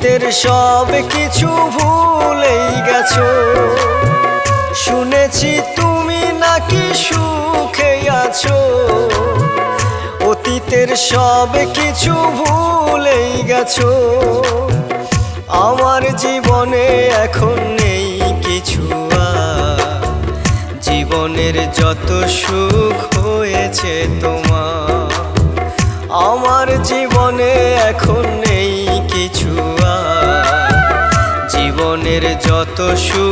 অতীতের সব কিছু ভুলেই গেছো। শুনেছি তুমি নাকি সুখে আছো। অতীতের সব কিছু ভুলেই গেছো। আমার জীবনে এখন নেই কিছু জীবনের যত সুখ হয়েছে তোমার, আমার জীবনে এখন যত সুখ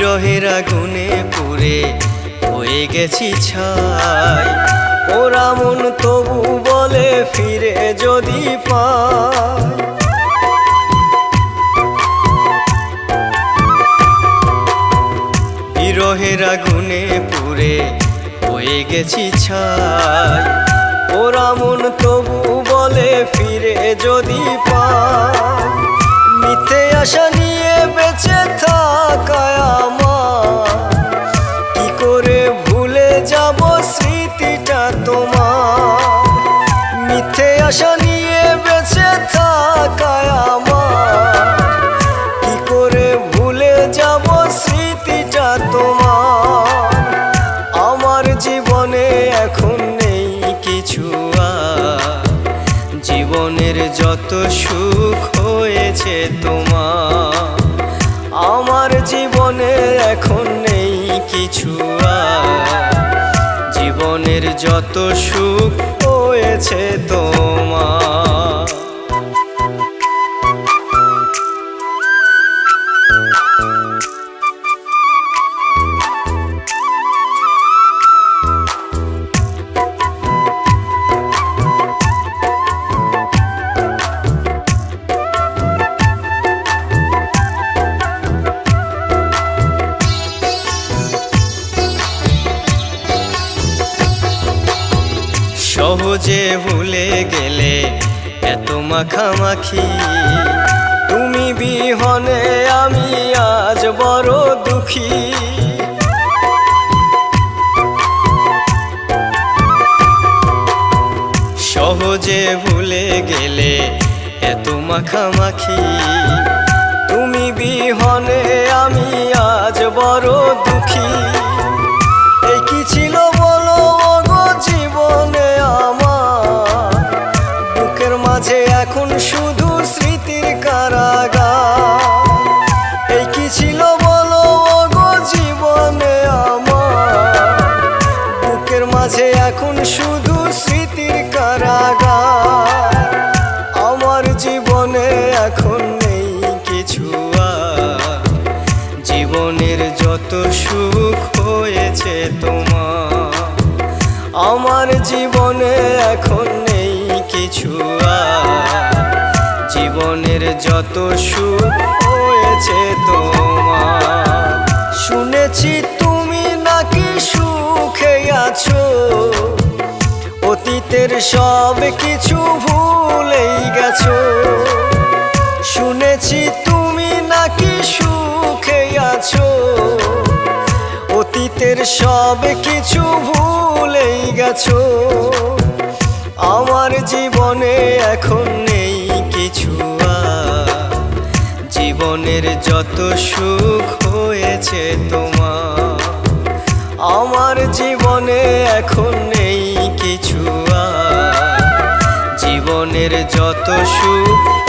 বিরহের আগুনে পুরে হয়ে গেছি ছাই। ওরা মন তবু বলে ফিরে যদি পায় বিরহের আগুনে পুরে হয়ে গেছি ছাই। ওরা মন তবু বলে ফিরে যদি পায় মিথ্যে আশা নিয়ে বেঁচে থাকায় আশা নিয়ে বেঁচে থাকায় আমার। কি করে ভুলে যাব স্মৃতিটা তোমার? আমার জীবনে এখন নেই কিছু জীবনের যত সুখ হয়েছে তোমার। আমার জীবনে এখন নেই কিছু জীবনের যত সুখ হয়েছে তোমার। সহজে ভুলে গেলে এত মাখামাখি। তুমি বিহনে আমি আজ বড় দুঃখী। সহজে ভুলে গেলে এত মাখামাখি। তুমি বিহনে আমি আজ বড় স্মৃতির কারাগার। আমার জীবনে এখন নেই কিছু আর। জীবনের যত সুখ হয়েছে তোমার, আমার জীবনে এখন নেই কিছু আর। জীবনের যত সুখ হয়েছে তোমার, শুনেছি তুমি নাকি সুখে আছো। অতীতের সব কিছু ভুলেই গেছো। শুনেছি তুমি নাকি সুখে আছো। অতীতের সব কিছু ভুলেই গেছো। আমার জীবনে এখন নেই কিছু জীবনের যত সুখ হয়েছে তোমার, আমার জীবনে এখন নেই আর জীবনের যত সুখ হয়েছে